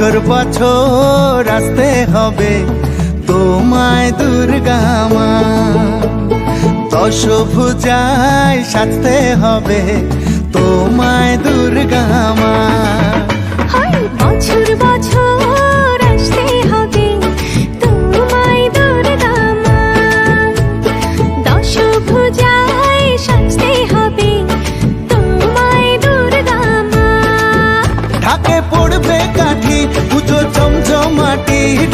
বছর বছর আসতে হবে তোমায় দুর্গামা দশভুজায় সাজতে হবে তোমায় দুর্গামা হয় বছর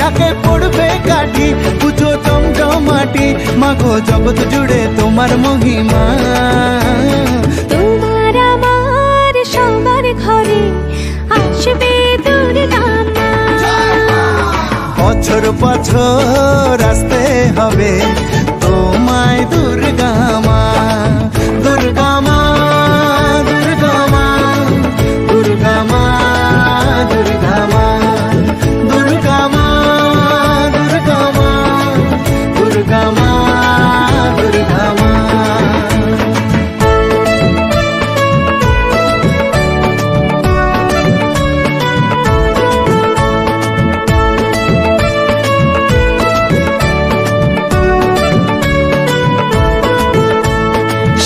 ঢাকে পড়বে কাঠি পুজো চমচমাটি মাগো জগৎ জুড়ে তোমার মহিমা। তোমার আমার সবার ঘরে আসবে বছর বছর আসতে হবে।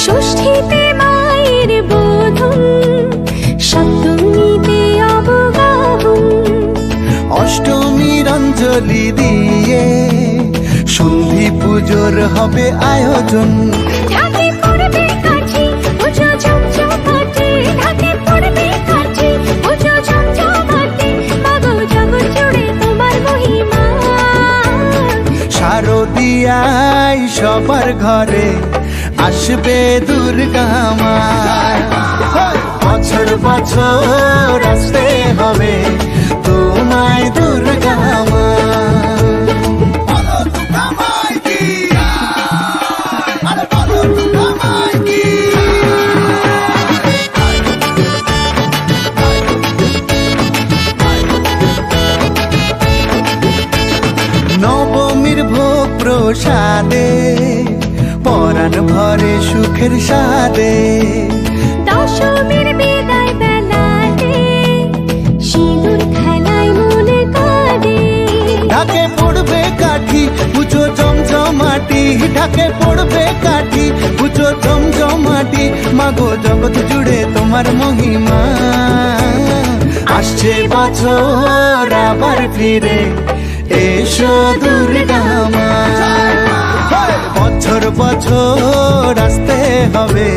ষষ্ঠীতে মায়ের বোধন সপ্তমীতে অবগাহন। অষ্টমীর অঞ্জলি দিয়ে সন্ধি পুজোর হবে আয়োজন। শারদিয়াই সবার ঘরে আসবে দুর্গা মা বছর বছর আসতে হবে তোমায় দুর্গা মা নবমীর প্রসাদে পরাণ ভরে সুখের সাদে দশমীর বিদায় বেলাতে সিঁদুর খেলায় মনে কাঁদে। ঢাকে পড়বে কাঠি পুজো জমজমাটি। ঢাকে পড়বে কাঠি পুজো জমজমাটি। মাগো জগৎ জুড়ে তোমার মহিমা। আসছে বছর আবার ফিরে এসো দুর্গা মা বছর আসতে হবে।